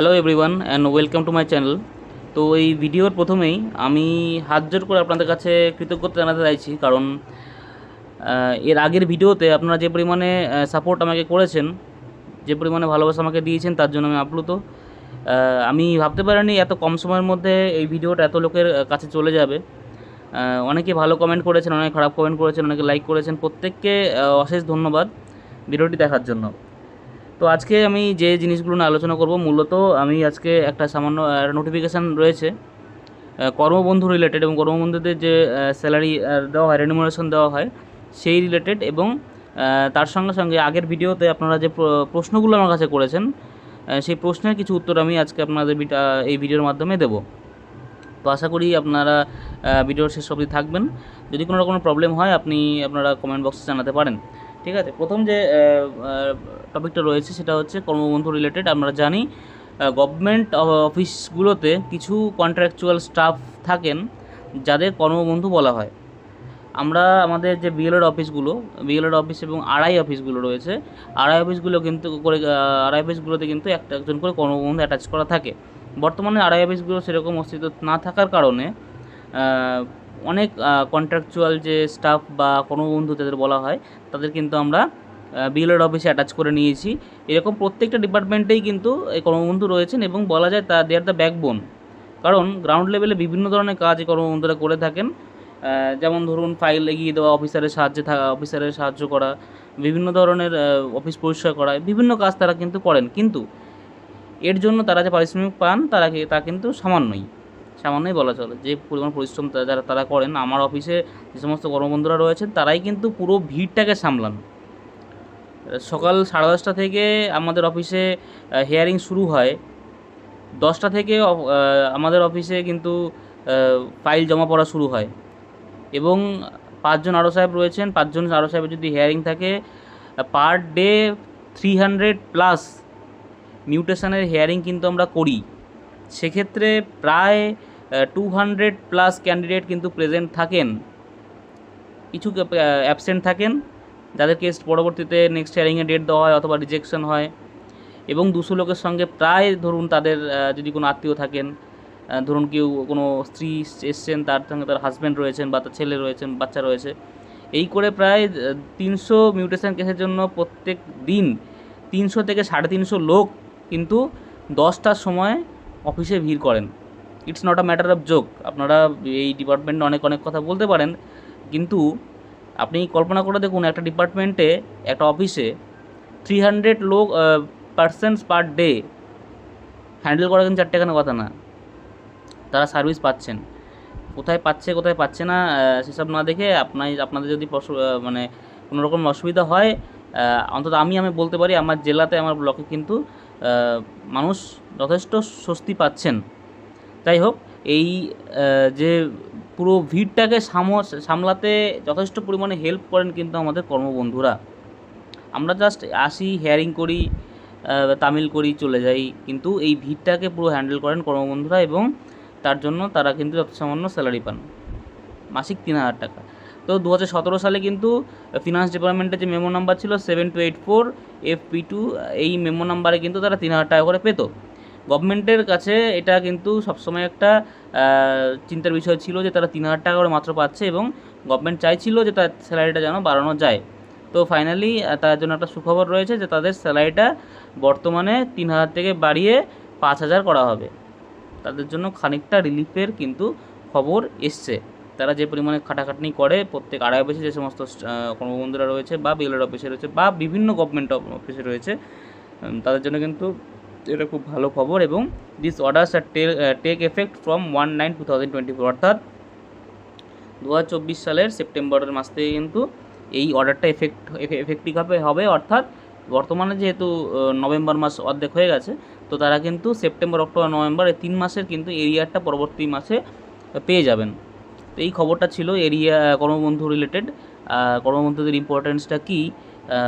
Hello everyone and welcome to my channel তো এই ভিডিওর প্রথমেই আমি হাত জোর করে আপনাদের কাছে কৃতজ্ঞতা জানাতে চাইছি, কারণ এর আগের ভিডিওতে আপনারা যে পরিমাণে সাপোর্ট আমাকে করেছেন, যে পরিমাণে ভালোবাসা আমাকে দিয়েছেন, তার জন্য আমি আপ্লুত। আমি ভাবতে পারিনি এত কম সময়ের মধ্যে এই ভিডিওটা এত লোকের কাছে চলে যাবে। অনেকে ভালো কমেন্ট করেছেন, অনেকে খারাপ কমেন্ট করেছেন, অনেকে লাইক করেছেন। প্রত্যেককে অশেষ ধন্যবাদ ভিডিওটি দেখার জন্য। তো আজকে আমি যে জিনিসগুলো নিয়ে আলোচনা করব, মূলত আমি আজকে একটা সামান্য নোটিফিকেশান রয়েছে। কর্মবন্ধু রিলেটেড এবং কর্মবন্ধুদের যে স্যালারি দেওয়া হয় রেনুমারেশন দেওয়া হয়, সেই রিলেটেড এবং তার সঙ্গে সঙ্গে আগের ভিডিওতে আপনারা যে প্রশ্নগুলো আমার কাছে করেছেন সেই প্রশ্নের কিছু উত্তর আমি আজকে আপনাদের এই ভিডিওর মাধ্যমে দেব। তো আশা করি আপনারা ভিডিওর শেষ অবধি থাকবেন। যদি কোনো রকম প্রবলেম হয়, আপনি আপনারা কমেন্ট বক্সে জানাতে পারেন। ঠিক আছে? প্রথম যে টপিকটা রয়েছে সেটা হচ্ছে কর্মবন্ধু রিলেটেড আমরা জানি গভর্নমেন্ট অফিসগুলোতে কিছু কন্ট্রাকচুয়াল স্টাফ থাকেন, যাদের কর্মবন্ধু বলা হয়। আমরা আমাদের যে বিএলএড অফিসগুলো বিএলএড অফিস এবং আড়াই অফিসগুলো রয়েছে আড়াই অফিসগুলো কিন্তু করে আড়াই অফিসগুলোতে কিন্তু একটা, একজন করে কর্মবন্ধু অ্যাটাচ করা থাকে। বর্তমানে আড়াই অফিসগুলো সেরকম অস্তিত্ব না থাকার কারণে অনেক কন্ট্রাকচুয়াল যে স্টাফ বা কোনো বন্ধু যাদের বলা হয়, তাদের কিন্তু আমরা বিএলএড অফিসে অ্যাটাচ করে নিয়েছি। এরকম প্রত্যেকটা ডিপার্টমেন্টেই কিন্তু এই কর্মবন্ধু রয়েছেন এবং বলা যায় তা দেয়ার দ্য ব্যাকবোন কারণ গ্রাউন্ড লেভেলে বিভিন্ন ধরনের কাজ এই কর্মবন্ধুরা করে থাকেন। যেমন ধরুন ফাইল এগিয়ে দেওয়া অফিসারের সাহায্যে থাকা অফিসারের সাহায্য করা, বিভিন্ন ধরনের অফিস পরিষ্কার করা, বিভিন্ন কাজ তারা কিন্তু করেন। কিন্তু এর জন্য তারা যে পারিশ্রমিক পান, তারা তা কিন্তু সামান্যই। সামান্যই বলা চলে। যে পরিমাণ পরিশ্রম যারা তারা করেন, আমার অফিসে যে সমস্ত কর্মবন্ধুরা রয়েছেন, তারাই কিন্তু পুরো ভিড়টাকে সামলান। সকাল সাড়ে দশটা থেকে আমাদের অফিসে হেয়ারিং শুরু হয়। দশটা থেকে আমাদের অফিসে কিন্তু ফাইল জমা পড়া শুরু হয়। এবং পাঁচজন আরও সাহেব রয়েছেন, পাঁচজন আরও সাহেবের যদি হেয়ারিং থাকে per day three hundred plus মিউটেশনের hearing কিন্তু আমরা করি। সেক্ষেত্রে প্রায় টু হান্ড্রেড প্লাস ক্যান্ডিডেট কিন্তু প্রেজেন্ট থাকেন। কিছু অ্যাবসেন্ট থাকেন, যাদের কেস পরবর্তীতে নেক্সট হিয়ারিংয়ে ডেট দেওয়া হয় অথবা রিজেকশন হয়। এবং দুশো লোকের সঙ্গে প্রায় ধরুন তাদের যদি কোনো আত্মীয় থাকেন ধরুন কেউ কোনো স্ত্রী এসছেন, তার সঙ্গে তার হাজব্যান্ড রয়েছেন বা তার ছেলে রয়েছেন, বাচ্চা রয়েছে, এই করে প্রায় তিনশো মিউটেশন কেসের জন্য প্রত্যেক দিন তিনশো থেকে সাড়ে তিনশো লোক কিন্তু দশটার সময় অফিসে ভিড় করেন। It's not a matter of joke. আপনারা এই ডিপার্টমেন্টে অনেক অনেক কথা বলতে পারেন, কিন্তু আপনি কল্পনা করে দেখুন, একটা ডিপার্টমেন্টে, একটা অফিসে থ্রি হান্ড্রেড লোক পার্সেন্টস পার ডে হ্যান্ডেল করা কিন্তু চারটেখানে কথা না। তারা সার্ভিস পাচ্ছেন। কোথায় পাচ্ছে কোথায় পাচ্ছে না সেসব না দেখে আপনার আপনাদের যদি মানে কোনো রকম অসুবিধা হয় অন্তত আমি আমি বলতে পারি, আমার জেলাতে, আমার ব্লকে কিন্তু মানুষ যথেষ্ট স্বস্তি পাচ্ছেন। যাই হোক, এই যে পুরো ভিড়টাকে সাম- সামলাতে যথেষ্ট পরিমাণে হেল্প করেন কিন্তু আমাদের কর্মবন্ধুরা। আমরা জাস্ট আসি হেয়ারিং করি তামিল করি, চলে যাই। কিন্তু এই ভিড়টাকে পুরো হ্যান্ডেল করেন কর্মবন্ধুরা এবং তার জন্য তারা কিন্তু যত সামান্য স্যালারি পান। মাসিক তিন হাজার টাকা। তো দু হাজার সতেরো সালে কিন্তু ফিনান্স ডিপার্টমেন্টের যে মেমো নাম্বার ছিল seven two eight four F P two এই মেমো নাম্বারে কিন্তু তারা তিন হাজার টাকা করে পেতো। গভর্নমেন্টের কাছে এটা কিন্তু সবসময় একটা চিন্তার বিষয় ছিল যে তারা তিন হাজার টাকা করে মাত্র পাচ্ছে এবং গভর্নমেন্ট চাইছিল যে তার স্যালারিটা যেন বাড়ানো যায়। তো ফাইনালি তার জন্য একটা সুখবর রয়েছে যে তাদের স্যালারিটা বর্তমানে তিন হাজার থেকে বাড়িয়ে পাঁচ হাজার করা হবে। তাদের জন্য খানিকটা রিলিফের কিন্তু খবর এসছে। তারা যে পরিমাণে খাটাখাটনি করে, প্রত্যেক আড়াই অফিসে যে সমস্ত কর্মবন্ধুরা রয়েছে বা বিএলএড অফিসে রয়েছে বা বিভিন্ন গভর্নমেন্ট অফিসে রয়েছে তাদের জন্য কিন্তু এটা খুব ভালো খবর এবং this orders are take effect from one nine two thousand twenty four অর্থাৎ দু চব্বিশ সালের সেপ্টেম্বরের মাস থেকে কিন্তু এই অর্ডারটা এফেক্ট এফেক্টিভ হবে অর্থাৎ বর্তমানে যেহেতু নভেম্বর মাস অর্ধেক হয়ে গেছে, তো তারা কিন্তু সেপ্টেম্বর, অক্টোবর, নভেম্বর এই তিন মাসের কিন্তু এরিয়ারটা পরবর্তী মাসে পেয়ে যাবেন। তো এই খবরটা ছিল এরিয়া কর্মবন্ধু রিলেটেড কর্মবন্ধুদের ইম্পর্টেন্সটা কী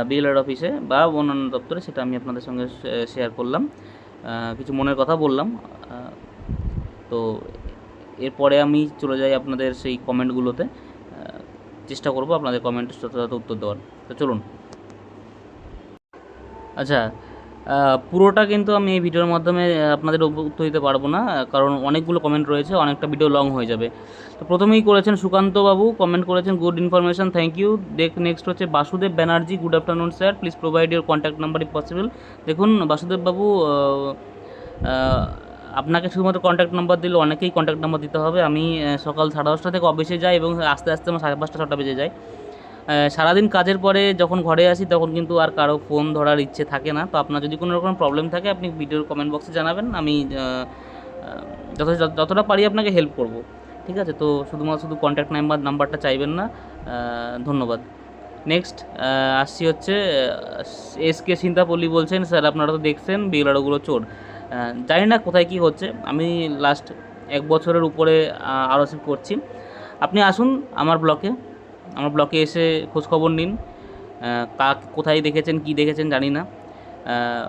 বিএলআর অফিসে বা অন্যান্য দপ্তরে সেটা আমি আপনাদের সঙ্গে শেয়ার করলাম। কিছু মনের কথা বললাম। তো এরপরে আমি চলে যাই আপনাদের সেই কমেন্টগুলোতে। চেষ্টা করব আপনাদের কমেন্টের যথাযথ উত্তর দেওয়ার। তো চলুন। আচ্ছা পুরোটা কিন্তু আমি এই ভিডিওর মাধ্যমে আপনাদের উত্তর দিতে পারব না কারণ অনেকগুলো কমেন্ট রয়েছে অনেকটা ভিডিও লং হয়ে যাবে। তো প্রথমেই করেছেন সুকান্ত বাবু কমেন্ট করেছেন গুড ইনফরমেশন থ্যাংক ইউ দেখ নেক্সট হচ্ছে Basudeb Banerjee good afternoon sir please provide your contact number if possible দেখুন বাসুদেব বাবু আহ, আহ, আপনাকে শুধুমাত্র কন্ট্যাক্ট নাম্বার দিলে অনেকেই কন্ট্যাক্ট নাম্বার দিতে হবে। আমি সকাল সাড়ে দশটা থেকে অফিসে যাই এবং আস্তে আস্তে আমার সাড়ে পাঁচটা ছটা বেজে যায়। সারাদিন কাজের পরে যখন ঘরে আসি তখন কিন্তু আর কারও ফোন ধরার ইচ্ছে থাকে না। তো আপনার যদি কোনো রকম প্রবলেম থাকে, আপনি ভিডিওর কমেন্ট বক্সে জানাবেন। আমি যতটা পারি আপনাকে হেল্প করব। ঠিক আছে? তো শুধুমাত্র শুধু কন্ট্যাক্ট নাম্বার নাম্বারটা চাইবেন না। ধন্যবাদ। নেক্সট আসছি হচ্ছে এস কে সিন্তাপল্লী বলছেন, স্যার, আপনারা তো দেখছেন বেগুলারোগুলো চোর। জানি না কোথায় কি হচ্ছে। আমি লাস্ট এক বছরের উপরে আলোচনা করছি। আপনি আসুন আমার ব্লকে আমার ব্লকে এসে খোঁজখবর নিন কাক কোথায় দেখেছেন কি দেখেছেন জানি না।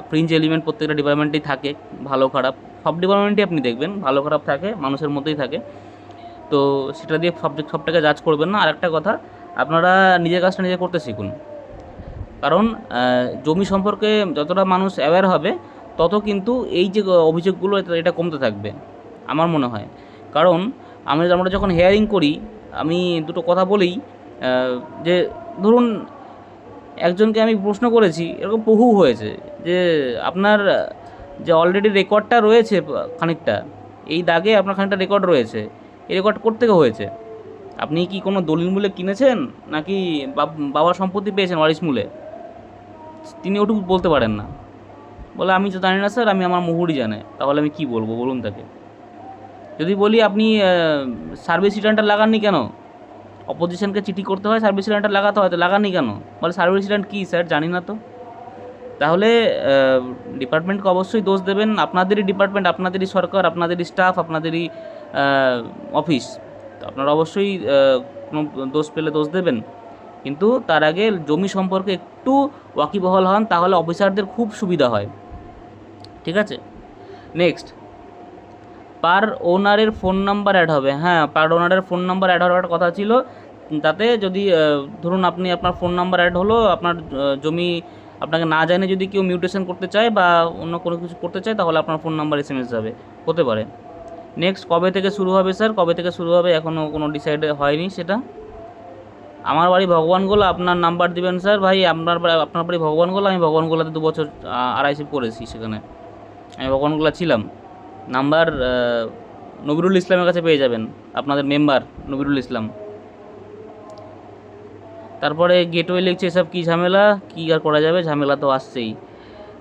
ফ্রিঞ্জ এলিমেন্ট প্রত্যেকটা ডিপার্টমেন্টেই থাকে ভালো খারাপ। সব ডিপার্টমেন্টেই আপনি দেখবেন ভালো খারাপ থাকে মানুষের মধ্যেই থাকে। তো সেটা দিয়ে সব সবটাকে জাজ করবেন না। আরেকটা কথা আপনারা নিজের কাজটা নিজে করতে শিখুন। কারণ জমি সম্পর্কে যতটা মানুষ অ্যাওয়্যার হবে তত কিন্তু এই যে অভিযোগগুলো এটা- কমতে থাকবে আমার মনে হয়। কারণ আমি আমরা যখন হেয়ারিং করি আমি দুটো কথা বলি আহ, যে ধরুন একজনকে আমি প্রশ্ন করেছি, এরকম বহু হয়েছে যে আপনার, যে অলরেডি রেকর্ডটা রয়েছে খানিকটা, এই দাগে আপনার খানিকটা রেকর্ড রয়েছে, এই রেকর্ড থেকে হয়েছে? আপনি কি কোনো দলিল মূলে কিনেছেন, নাকি বাব- সম্পত্তি পেয়েছেন ওয়ারিশ মূলে? তিনি ওটুকু বলতে পারেন না। বলে, আমি তো জানি না স্যার, আমি আমার মুহুরি জানে, তাহলে আমি কি বলব? বলুন তাকে। যদি বলি, আপনি সার্ভিস রিটার্নটা লাগাননি কেন? অপোজিশনকে চিঠি করতে হয়, সার্ভিস রিটার্নটা লাগাতে হয়, তো লাগানি কেন? বলে, সার্ভিস রিটার্ন কী, স্যার? জানি না তো। তাহলে ডিপার্টমেন্টকে অবশ্যই দোষ দেবেন, আপনাদেরই ডিপার্টমেন্ট, আপনাদেরই সরকার, আপনাদেরই স্টাফ, আপনাদেরই অফিস। তো আপনারা অবশ্যই কোনো দোষ পেলে দোষ দেবেন। কিন্তু তার আগে জমি সম্পর্কে একটু ওয়াকিবহাল হন, তাহলে অফিসারদের খুব সুবিধা হয়। ঠিক আছে? নেক্সট পার ওনারের ফোন নাম্বার অ্যাড হবে। হ্যাঁ পার ওনারের ফোন নাম্বার অ্যাড হওয়ার কথা ছিল। তাতে যদি ধরুন আপনি আপনার ফোন নাম্বার অ্যাড হলো, আপনার জমি আপনাকে না জানে যদি কেউ মিউটেশন করতে চায় বা অন্য কোনো কিছু করতে চায়, তাহলে আপনার phone number S M S যাবে। হতে পারে। নেক্সট কবে থেকে শুরু হবে স্যার কবে থেকে শুরু হবে এখনও কোনো ডিসাইড হয়নি সেটা। আমার বাড়ি ভগবানগোলা, আপনার নাম্বার দিবেন স্যার ভাই, আপনার আপনার বাড়ি ভগবানগোলা? আমি ভগবানগোলাতে দু বছর আড়াইশি করেছি সেখানে। আমি ভগবানগোলা ছিলাম। নাম্বার নবিরুল ইসলামের কাছে পেয়ে যাবেন, আপনাদের মেম্বার নবিরুল ইসলাম। তারপরে গেটওয়ে লিখছে এসব কী ঝামেলা? কী আর করা যাবে? ঝামেলা তো আসছেই।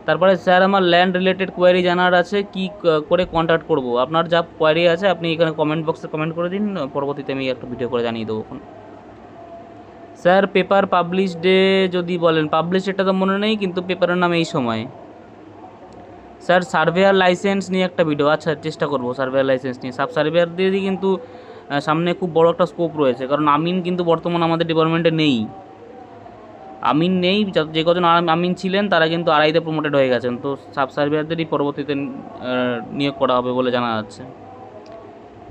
তারপরে স্যার, আমার ল্যান্ড রিলেটেড কোয়ারি জানার আছে, কি করে কন্ট্যাক্ট করব? আপনার যা কোয়ারি আছে, আপনি এখানে কমেন্ট বক্সে কমেন্ট করে দিন, পরবর্তীতে আমি একটা ভিডিও করে জানিয়ে দেবো স্যার পেপার পাবলিশ ডে যদি বলেন পাবলিশ ডেটা তো মনে নেই, কিন্তু পেপারের নাম এই সময়। স্যার সার্ভেয়ার লাইসেন্স নিয়ে একটা ভিডিও আচ্ছা চেষ্টা করব সার্ভেয়ার লাইসেন্স নিয়ে। সাব সার্ভেয়ার দিয়ে কিন্তু সামনে খুব বড় একটা স্কোপ রয়েছে। কারণ আমিন কিন্তু বর্তমানে আমাদের ডিপার্টমেন্টে নেই। আমিন নেই, যা- কজন আম- আমিন ছিলেন, তারা কিন্তু আড়াইতে প্রমোটেড হয়ে গেছেন। তো সাব সার্ভেয়ারদেরই পরবর্তীতে নিয়োগ করা হবে বলে জানা যাচ্ছে।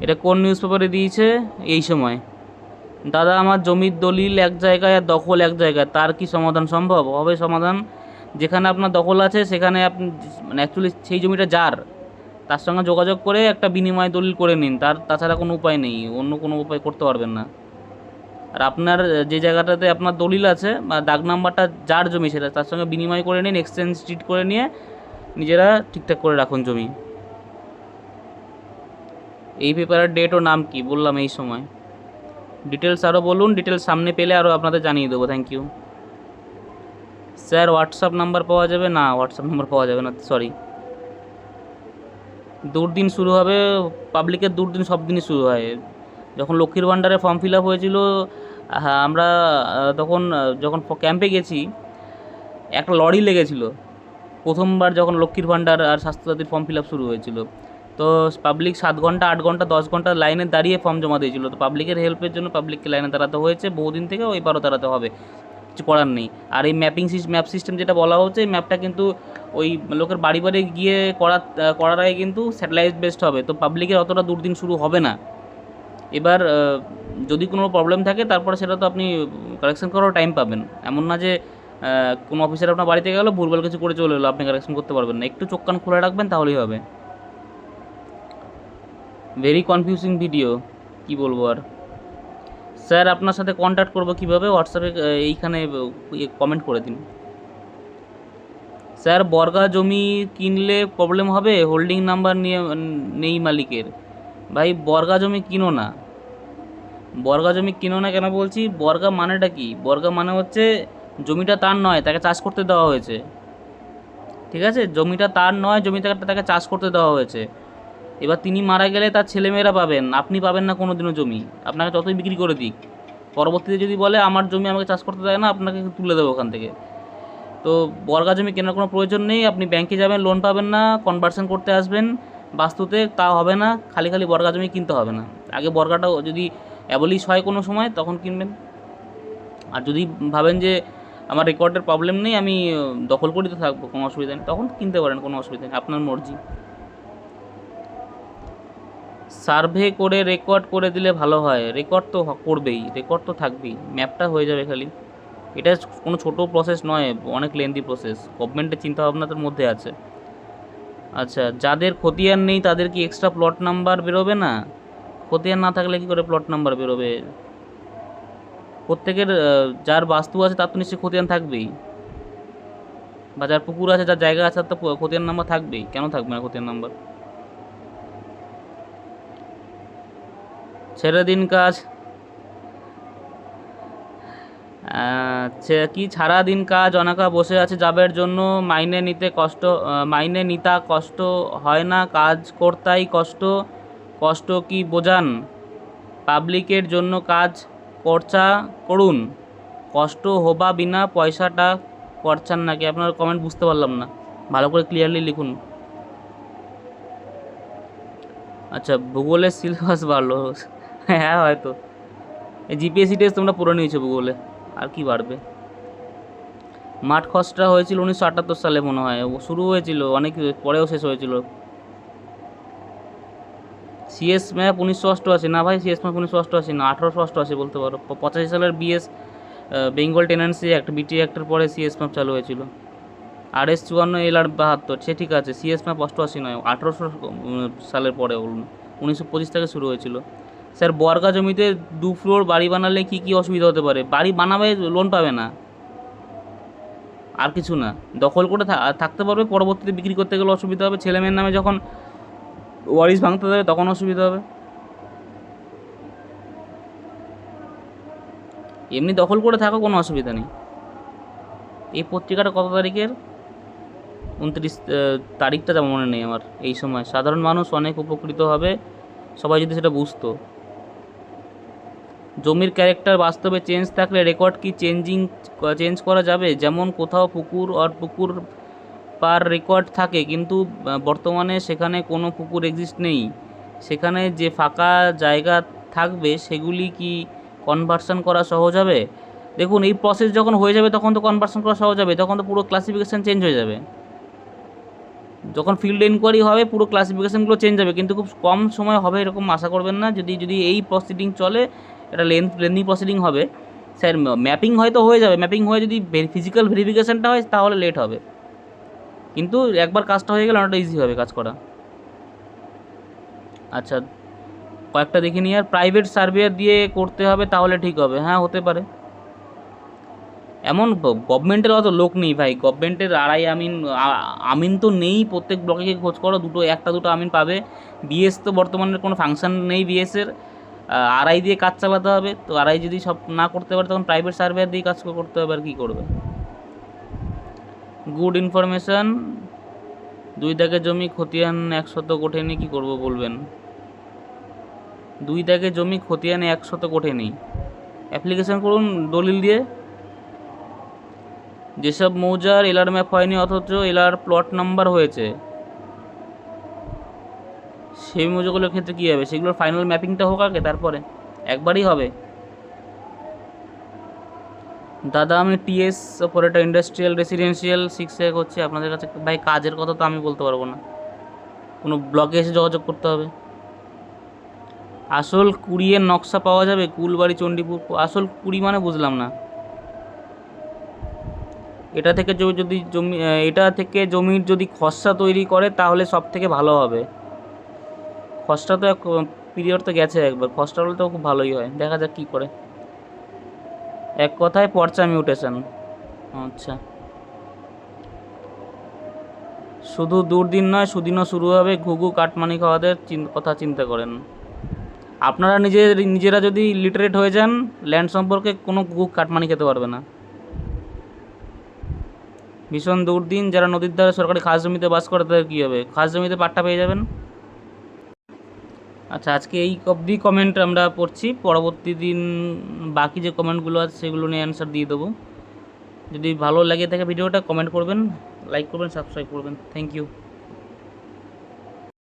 এটা কোন নিউজ পেপারে দিয়েছে? এই সময়। দাদা, আমার জমির দলিল এক জায়গায় আর দখল এক জায়গায়। তার কি সমাধান সম্ভব? হবে সমাধান? যেখানে আপনার দখল আছে, সেখানে আপনি মানে অ্যাকচুয়ালি সেই জমিটা যার, তার সঙ্গে যোগাযোগ করে একটা বিনিময় দলিল করে নিন। তার তাছাড়া কোনো উপায় নেই, অন্য কোনো উপায় করতে পারবেন না। আর আপনার, যে জায়গাটাতে আপনার দলিল আছে বা দাগ নাম্বারটা যার জমি সেটা, তার সঙ্গে বিনিময় করে নিন এক্সচেঞ্জ ট্রিট করে নিয়ে নিজেরা ঠিকঠাক করে রাখুন জমি। এই পেপারের ডেট ও নাম কি? বললাম এই সময়। ডিটেলস আরও বলুন ডিটেলস সামনে পেলে আরও আপনাদের জানিয়ে দেবো। Thank you sir WhatsApp number পাওয়া যাবে? না হোয়াটসঅ্যাপ নাম্বার পাওয়া যাবে না সরি দুর্দিন শুরু হবে পাবলিকের দুর্দিন সব দিনই শুরু হয়। যখন লক্ষ্মীর ভাণ্ডারে ফর্ম ফিল আপ হয়েছিল হ্যাঁ আমরা তখন যখন ক্যাম্পে গেছি, একটা লরি লেগেছিল। প্রথমবার যখন লক্ষ্মীর ভাণ্ডার আর স্বাস্থ্যসাথীর ফর্ম ফিল আপ শুরু হয়েছিল। তো পাবলিক সাত ঘণ্টা, আট ঘণ্টা, দশ ঘণ্টা লাইনে দাঁড়িয়ে ফর্ম জমা দিয়েছিল। তো পাবলিকের হেল্পের জন্য পাবলিককে লাইনে দাঁড়াতে হয়েছে। বহুদিন থেকে ওই বারো দাঁড়াতে হবে। কিছু করার নেই। আর এই ম্যাপিং ম্যাপ সিস্টেম যেটা বলা হচ্ছে ম্যাপটা কিন্তু ওই লোকের বাড়ি বাড়ি গিয়ে করা করার আগে কিন্তু স্যাটেলাইট বেসড হবে। তো পাবলিকের অতটা দুর্দিন শুরু হবে না। এবার যদি কোনো প্রবলেম থাকে, তারপরে সেটা তো আপনি কারেকশন করারও টাইম পাবেন। এমন না যে কোনো অফিসার আপনার বাড়িতে গেলো, ভুলভাল কিছু করে চলে এলো, আপনি কারেকশন করতে পারবেন না। একটু চোখ কান খোলা রাখবেন, তাহলেই হবে। ভেরি কনফিউজিং ভিডিও কি বলব আর? স্যার, আপনার সাথে কন্ট্যাক্ট করব কীভাবে? হোয়াটসঅ্যাপে এইখানে কমেন্ট করে দিন। স্যার, বর্গা জমি কিনলে প্রবলেম হবে? হোল্ডিং নাম্বার নিয়ে, নেই মালিকের। ভাই, বর্গা জমি কিনো না। বর্গা জমি কিনো না কেন বলছি? বর্গা মানেটা কি? বর্গা মানে হচ্ছে, জমিটা তার নয়, তাকে চাষ করতে দেওয়া হয়েছে। ঠিক আছে? জমিটা তার নয় জমিটা তাকে চাষ করতে দেওয়া হয়েছে। এবার তিনি মারা গেলে তার ছেলেমেয়েরা পাবেন। আপনি পাবেন না কোনো দিনও জমি। আপনাকে যতই বিক্রি করে দিক। পরবর্তীতে যদি বলে, আমার জমি আমাকে চাষ করতে দেয় না, আপনাকে তুলে দেবো ওখান থেকে। তো বর্গা জমি কেনার কোনো প্রয়োজন নেই। আপনি ব্যাংকে যাবেন, লোন পাবেন না কনভার্সন করতে আসবেন। বাস্তুতে তা হবে না। খালি খালি বর্গা জমি কিনতে হবে না। আগে বর্গাটা যদি অ্যাবলিশ হয় কোনো সময়, তখন কিনবেন। আর যদি ভাবেন যে আমার রেকর্ডের প্রবলেম নেই, আমি দখল করিতে থাকব, কোনো অসুবিধা নেই। তখন কিনতে পারেন, কোনো অসুবিধা নেই। আপনার মর্জি। সার্ভে করে রেকর্ড করে দিলে ভালো হয়। রেকর্ড তো করবেই, রেকর্ড তো থাকবেই, ম্যাপটা হয়ে যাবে খালি। এটা কোনো ছোট প্রসেস নয়, অনেক লেন্দি প্রসেস গভর্নমেন্টের চিন্তাভাবনার মধ্যে আছে। আচ্ছা যাদের খতিয়ান নেই তাদের কি এক্সট্রা প্লট নাম্বার বেরোবে না? খতিয়ান না থাকলে কি করে প্লট নাম্বার বেরোবে? প্রত্যেকের যার বাস্তু আছে তার তো নিশ্চয়ই খতিয়ান থাকবেই। বা যার পুকুর আছে, যার জায়গা আছে তার তো খতিয়ান নাম্বার থাকবেই। কেন থাকবে না খতিয়ান নাম্বার ছেড়ে দিন কাজ। কি সারা দিন কাজ? অনাকা বসে আছে যাবের জন্য। মাইনে নিতে কষ্ট মাইনে নিতা কষ্ট হয় না। কাজ করতাই কষ্ট কষ্ট কি বোঝান? পাবলিকের জন্য কাজ করছা করুন। কষ্ট হবা বিনা পয়সাটা করছান নাকি? আপনার কমেন্ট বুঝতে পারলাম না। ভালো করে ক্লিয়ারলি লিখুন। আচ্ছা ভূগোলের সিলেবাস বাড়লো। হ্যাঁ হয়তো। এই জিপিএসসি টেস্ট তোমরা পুরো নিয়েছো ভূগোলে। আর কি বাড়বে? মাঠ খসড়া হয়েছিল উনিশশো আটাত্তর সালে মনে হয়। শুরু হয়েছিল, অনেক পরেও শেষ হয়েছিল। সিএস ম্যাপ উনিশশো অষ্টআশি। না ভাই সিএস ম্যাপ উনিশশো অষ্টআশি না, আঠারোশো অষ্টআশি বলতে পারো। পঁচাশি সালের বিএস বেঙ্গল টেনেন্সি অ্যাক্ট বিটি অ্যাক্টের পরে সিএস ম্যাপ চালু হয়েছিল। আর এস চুয়ান্ন এল আর বাহাত্তর, সে ঠিক আছে। সিএস ম্যাপ অষ্টআশি নয়, আঠারোশো সালের পরে উনিশশো পঁচিশ থেকে শুরু হয়েছিল। স্যার বর্গা জমিতে দু ফ্লোর বাড়ি বানালে কি কি অসুবিধা হতে পারে? বাড়ি বানাবে লোন পাবে না। আর কিছু না। দখল করে থাকতে পারবে, পরবর্তীতে বিক্রি করতে গেলে অসুবিধা হবে। ছেলে মেয়ের নামে যখন ওয়ারিস ভাঙতে দেবে, তখন অসুবিধা হবে। এমনি দখল করে থাকো কোনো অসুবিধা নেই। এই পত্রিকাটা কত তারিখের? উনত্রিশ তারিখটা তেমন মনে নেই আমার। এই সময় সাধারণ মানুষ অনেক উপকৃত হবে। সবাই যদি সেটা বুঝতো। জমির ক্যারেক্টার বাস্তবে চেঞ্জ থাকলে রেকর্ড কি চেঞ্জিং চেঞ্জ করা যাবে? যেমন কোথাও পুকুর আর পুকুর পার রেকর্ড থাকে, কিন্তু বর্তমানে সেখানে কোনো পুকুর এক্সিস্ট নেই। সেখানে যে ফাঁকা জায়গা থাকবে, সেগুলি কি কনভার্সন করা সহজ হবে? দেখুন, এই প্রসেস যখন হয়ে যাবে, তখন তো কনভার্সন করা সহজ হবে, তখন তো পুরো ক্লাসিফিকেশান চেঞ্জ হয়ে যাবে। যখন ফিল্ড এনকোয়ারি হবে, পুরো ক্লাসিফিকেশনগুলো চেঞ্জ হবে, কিন্তু খুব কম সময় হবে এরকম আশা করবেন না। যদি যদি এই প্রসিডিং চলে এটা লেন্থ লেন্দি প্রসিডিং হবে। স্যার ম্যাপিং হয়তো হয়ে যাবে। ম্যাপিং হয়ে যদি ফিজিক্যাল ভেরিফিকেশানটা হয়, তাহলে লেট হবে। কিন্তু একবার কাজটা হয়ে গেলে অনেকটা ইজি হবে কাজ করা। আচ্ছা কয়েকটা দেখে নিই আর। প্রাইভেট সার্ভেয়ার দিয়ে করতে হবে, তাহলে ঠিক হবে। হ্যাঁ হতে পারে। এমন গভর্নমেন্টের অত লোক নেই ভাই। গভর্নমেন্টের আড়াই আমিন আমিন তো নেই। প্রত্যেক ব্লকে খোঁজ করো, দুটো, একটা, দুটো আমিন পাবে। বিএস তো বর্তমানে কোনো ফাংশন নেই বিএসের আড়াই দিয়ে কাজ চালাতে হবে। তো আড়াই যদি সব না করতে পারে, তখন প্রাইভেট সার্ভেয়ার দিয়ে কাজ করতে হবে আর কী করবে? গুড ইনফরমেশন দুই দাগে জমি খতিয়ান একশত কোঠেনি কী করব বলবেন? দুই দাগে জমি খতিয়ানে একশত কোঠেনি অ্যাপ্লিকেশন করুন দলিল দিয়ে। যেসব মৌজার এলার ম্যাপ হয়নি, অথচ এলার প্লট নাম্বার হয়েছে। সেই মৌজাগুলোর ক্ষেত্রে কী হবে? সেগুলোর ফাইনাল ম্যাপিংটা হোক আগে, তারপরে। একবারই হবে। দাদা, আমি TS operator industrial residential six এক হচ্ছে আপনাদের কাছে ভাই কাজের কথা তো আমি বলতে পারব না। কোনো ব্লগে এসে যোগাযোগ করতে হবে। আসল কুড়িয়ের নকশা পাওয়া যাবে কুলবাড়ি, চণ্ডীপুর। আসল কুড়ি মানে বুঝলাম না। এটা থেকে যদি জমি এটা থেকে জমির যদি খসড়া তৈরি করে, তাহলে সব থেকে ভালো হবে। খসড়া তো এক পিরিয়ড তো গেছে একবার, খসড়া হলে তো খুব ভালোই হয়। দেখা যাক কী করে। এক কথায় পর্চা মিউটেশন আচ্ছা। শুধু দুর্দিন নয়, সুদিনও শুরু হবে। ঘুঘু কাটমানি খাওয়াদের কথা চিন্তা করেন। আপনারা নিজের নিজেরা যদি লিটারেট হয়ে যান ল্যান্ড সম্পর্কে কোনো ঘুঘু কাটমানি খেতে পারবে না। ভীষণ দুর্দিন, যারা নদীর ধারে সরকারি খাস জমিতে বাস করে, তাদের কী হবে? খাস জমিতে পাট্টা পেয়ে যাবেন? আচ্ছা আজকে এই অবধি কমেন্ট আমরা পড়ছি। পরবর্তী দিন বাকি যে কমেন্টগুলো আছে, সেগুলো নিয়ে অ্যান্সার দিয়ে দেবো। যদি ভালো লাগে থাকে ভিডিওটা কমেন্ট করবেন লাইক করবেন সাবস্ক্রাইব করবেন। Thank you